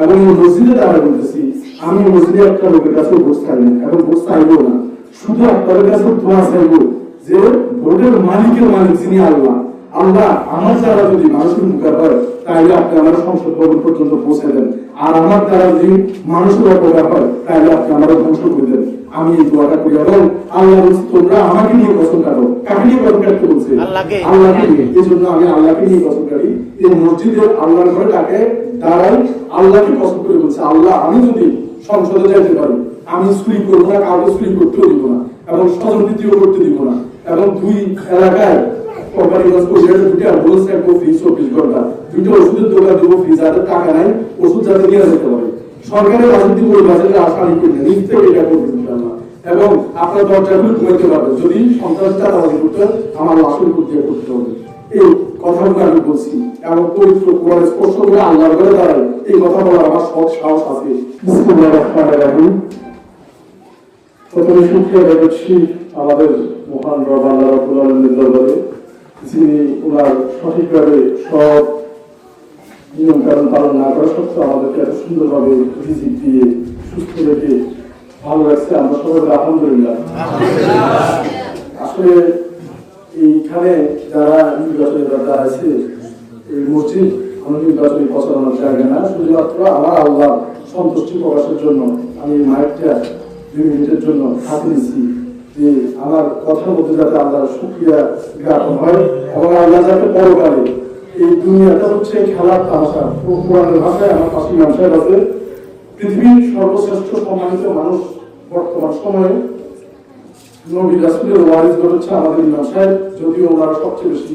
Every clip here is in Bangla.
এবং এই মসজিদে দ্বারা বলতেছি আমি মসজিদে একটা লোকের কাছে ভোট চাই না এবং ভোট চাইব না। শুধু আপনাদের কাছে দোয়া চাইব যে ভোটের মালিকের মালিক যিনি আল্লাহ আল্লাহ আমার দ্বারা যদি মানুষের উপকার হয় তাহলে আপনি আমার সংসদ ভবন পর্যন্ত পৌঁছে দেন। আর আমার দ্বারা যদি মানুষের অপকার হয় তাহলে আপনি আমার ধ্বংস করে দেন। আমি এই দোয়াটা করি এবং আল্লাহ বলছি তোমরা আমাকে নিয়ে কসম কাটো কাকে নিয়ে কসম কাটতে বলছে? আল্লাহকে। নিয়ে। এই জন্য আমি আল্লাহকে নিয়ে কসম কাটি এই মসজিদে আল্লাহর ঘরে ডাকে দাঁড়াই আল্লাহকে কসম করে বলছে, আল্লাহ, আমি যদি সংসদে যাইতে পারি, আমি চুরি করব না, কাউকে চুরি করতেও দিব না, এবং স্বজন দ্বিতীয় করতে দিব না, এবং দুই এলাকায় দুটি ফ্রি চব্বিশ ঘণ্টা ওষুধের দোকান দেবো ফ্রি যাদের টাকা নাই, ওষুধ যাতে নিয়ে যেতে পারে সরকারের রাজনীতি করে করি নিজ থেকে এটা। এবং আপনার দরজাগুলো ঘুমাইতে পারবেন, যদি সন্ত্রাস চাঁদাবাজি করতে আমার লাশন করতে করতে হবে এই কথাগুলো আমি বলছি এবং পবিত্র কোরআন স্পর্শ করে আল্লাহর ঘরে দাঁড়াই এই কথা বলার আমার সৎ সাহস আছে। প্রথমে শুক্রিয়া জানাচ্ছি আমাদের মহান রব আল্লাহ রাব্বুল আলামিনের দরবারে, যিনি ওনার সঠিকভাবে সব নিয়ম কানুন পালন না করা সত্ত্বেও আমাদেরকে এত সুন্দরভাবে রিজিক দিয়ে, সুস্থ রেখে ভালো রাখছে। আমরা সবাই আলহামদুলিল্লাহ। আসলে এইখানে যারা নির্বাচনে যারা আছে, এই মসজিদ কোনো নির্বাচনী প্রচারণার জায়গা না, শুধুমাত্র আমার আল্লাহ সন্তুষ্টি প্রকাশের জন্য আমি মাইকটা দুই মিনিটের জন্য হাতে নিচ্ছি যে আমার কথার মধ্যে যাতে আল্লাহ সুক্রিয়া জ্ঞাপন হয় এবং আল্লাহ যাতে পরকালে এই দুনিয়াটা হচ্ছে খেলার তামাশা। পুরাণের ভাষায় আমার পাশে ব্যবসায় আছে। পৃথিবীর সর্বশ্রেষ্ঠ সম্মানিত মানুষ বর্তমান সময়ে নবী রাসুলের ওয়ারিস হচ্ছে আমাদের ইমাম যদিও ওনারা সবচেয়ে বেশি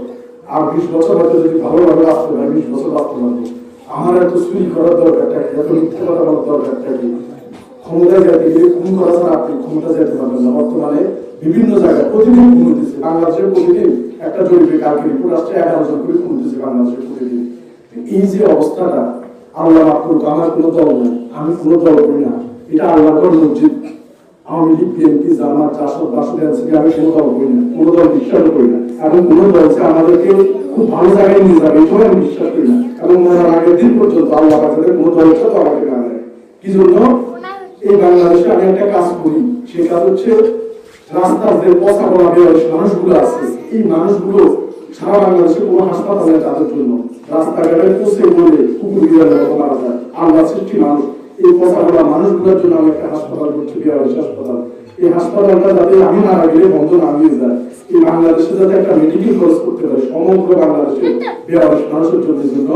আর বিশ বছর হয়তো যদি ভালোভাবে আসতে পারে বিশ বছর আসতে পারব। আমার এত চুরি করার দরকারটা এত মিথ্যা কথা বলার দরকারটা কি ক্ষমতায় যেতে গেলে খুন করা ছাড়া আপনি ক্ষমতা যেতে পারবেন না। বর্তমানে বিভিন্ন জায়গায় প্রতিদিন খুন হইতেছে। বাংলাদেশের প্রতিদিন একটা জরিপে কালকে রিপোর্ট আসছে, এগারো জন করে খুন বাংলাদেশের প্রতিদিন। এই যে অবস্থাটা, আল্লাহ মাফ করুক, আমার কোনো দল নেই, আমি কোনো দল করি না। এটা আল্লাহ মসজিদ। আওয়ামী বিএনপি, জামাত, জাসদ বাসদ এনসিপি আমি কোনো দল করি না, কোনো দল বিশ্বাস করি না। এবং কোনো দল আমাদেরকে খুব ভালো জায়গায় নিয়ে যাবে এটাও আমি বিশ্বাস করি না। এবং মরার আগের দিন পর্যন্ত আল্লাহ পাঠালে কোনো দলের সাথে আমাকে না নেয় কি জন্য? এই বাংলাদেশে আমি একটা কাজ করি সেই কাজ হচ্ছে রাস্তার যে পচা বেরোয় মানুষগুলো আছে, এই মানুষগুলো সারা বাংলাদেশে কোনো হাসপাতাল তাদের জন্য রাস্তাঘাটে পচে বলে কুকুর বিড়ালের মতো মারা যায়। আল্লাহ সৃষ্টি মানুষ। এই বলা মানুষগুলোর জন্য আমি একটা হাসপাতাল করছি বিহারের হাসপাতাল। এই হাসপাতালটা যাতে আমি মারা গেলে বন্ধ না হয়ে যায়। এই বাংলাদেশে যাতে একটা মেডিকেল কলেজ করতে পারে, সমগ্র বাংলাদেশে বিহারের মানুষের জন্য,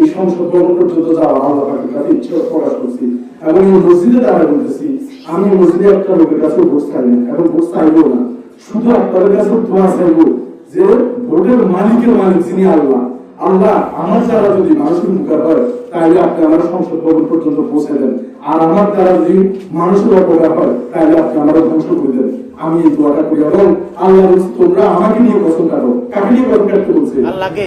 এই সংসদ ভবন পর্যন্ত যাওয়া আল্লাহ পাকের কাছে ইচ্ছে প্রকাশ করছি। এবং এই মসজিদে দাঁড়া বলতেছি, আমি মসজিদে একটা লোকের কাছে ভোট চাই না এবং না। শুধু আপনাদের কাছে দোয়া চাইব যে ভোটের মালিকের মালিক যিনি আল্লাহ আল্লাহ আমার দ্বারা যদি মানুষের উপকার হয় তাহলে আপনি আমার সংসদ ভবন পর্যন্ত পৌঁছে দেন। আর আমার দ্বারা যদি মানুষের অপকার হয় তাহলে আপনি আমার ধ্বংস করে দেন। আমি এই দোয়াটা করি এবং আল্লাহ তোমরা আমাকে নিয়ে কসম কাটো। কাকে নিয়ে কসম কাটতে বলছে? আল্লাহকে।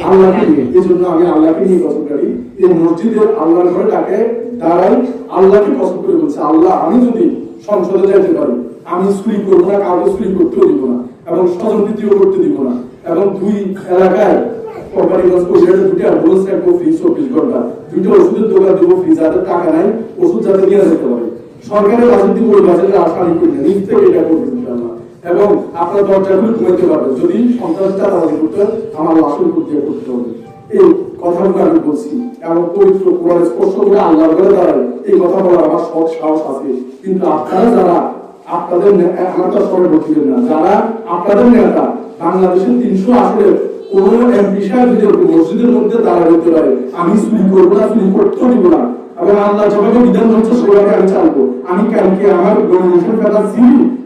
নিয়ে। এই জন্য আমি আল্লাহকে নিয়ে কসম কাটি। এই মসজিদে আল্লাহর ঘরে ডাকে দাঁড়াই আল্লাহকে কসম করে বলছে আল্লাহ আমি যদি সংসদে যাইতে পারি আমি চুরি করব না কাউকে চুরি করতেও দিব না এবং স্বজন দ্বিতীয় করতে দিব না এবং দুই এলাকায় কোম্পানিগঞ্জ পরিষদের দুটি অ্যাম্বুলেন্স রাখব ফ্রি চব্বিশ ঘণ্টা। দুটো ওষুধের দোকান দেবো ফ্রি যাদের টাকা নাই, ওষুধ যাতে নিয়ে যেতে পারে সরকারের রাজনীতি করে বাজারে আশানি করি না নিজ থেকে এটা করবে। এবং আপনার দরজাগুলো ঘুমাইতে পারবেন। যদি সন্ত্রাস চাঁদাবাজি করতে আমার লাশন করতে করতে হবে। এই কথাগুলো আমি বলছি এবং পবিত্র কোরআন স্পর্শ করে আল্লাহর ঘরে দাঁড়াই এই কথা বলার আমার সৎ সাহস আছে। কিন্তু আপনারা যারা আপনাদের আমার তো বলছিলেন না, যারা আপনাদের নেতা, বাংলাদেশের তিনশো আসনের মসজিদের মধ্যে পারে আমি চুরি করব না, চুরি করতেও না। এবং আল্লাহ বিধান সেভাবে আমি চালবো। আমি কালকে আমার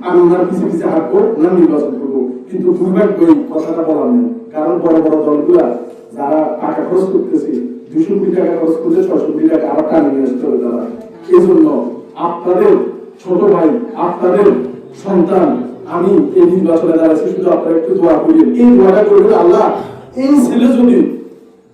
আমি ওনার পিছিয়ে পিছিয়ে হাঁটবো, ওনার নির্বাচন করব। কিন্তু দুর্ভাগ্য এই কথাটা নেই। কারণ বড় বড় দলগুলা, যারা টাকা খরচ করতেছে, দুশো কোটি টাকা খরচ করছে ছশো কোটি টাকা টাকা নিয়ে আসতে হবে তারা। এই জন্য আপনাদের ছোট ভাই, আপনাদের সন্তান আমি এই নির্বাচনে দাঁড়াচ্ছি শুধু আপনারা একটু দোয়া করিয়ে এই দোয়াটা করবেন আল্লাহ, এই ছেলে যদি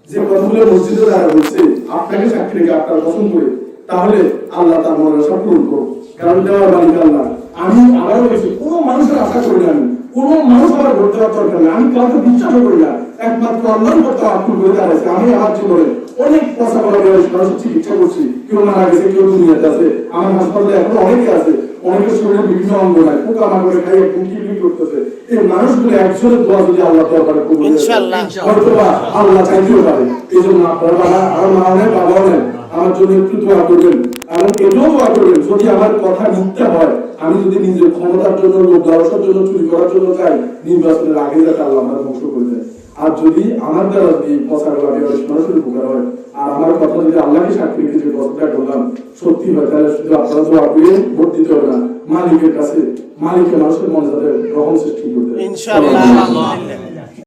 যে কথাগুলো মসজিদে দ্বারা বলছে আপনাকে সাক্ষী রেখে আপনার পছন্দ করে, তাহলে আল্লাহ তার মনের আশা পূরণ করো কারণ দেওয়ার মালিক আল্লাহ। আমি আবারও বলছি, কোনো মানুষের আশা করি না আমি। কোনো মানুষ আমার ভোট দেওয়ার দরকার নেই। আমি কাউকে বিশ্বাস করি না। একমাত্র আল্লাহর করতে আকুল করে দাঁড়াইছে। আমি আমার জীবনে অনেক পয়সা করা মানুষের চিকিৎসা করছি। কেউ মারা গেছে, কেউ দুনিয়াতে আছে। আমার হাসপাতালে এখন অনেকে আছে। শরীরে বিভিন্ন অঙ্গ নাই পোকা মাকড়ে খাই একদম করতেছে এই মানুষগুলো একজনের দোয়া যদি আল্লাহ কবুল। ইনশাআল্লাহ। হয়তো বা আল্লাহ চাইতেও পারে এই জন্য আপনারা বাবা আমার মা জন্য একটু দোয়া করবেন এবং এটাও দোয়া করবেন যদি আমার কথা মিথ্যা হয় আমি যদি নিজের ক্ষমতার জন্য লোক লালসার জন্য চুরি করার জন্য চাই নির্বাচনের আগে যাতে আল্লাহ আমার ধ্বংস করে দেয় আর যদি আমার দ্বারা যদি পচা গলা বেরোয় মানুষের উপকার হয়, আর আমার কথা যদি আল্লাহকে সাক্ষী রেখে যে কথাটা করলাম সত্যি হয়, তাহলে শুধু আপনারা তো আপনি ভোট দিতে হবে না। মালিকের কাছে, মালিকের মানুষের মনে যাতে গ্রহণ সৃষ্টি করতে ইনশাআল্লাহ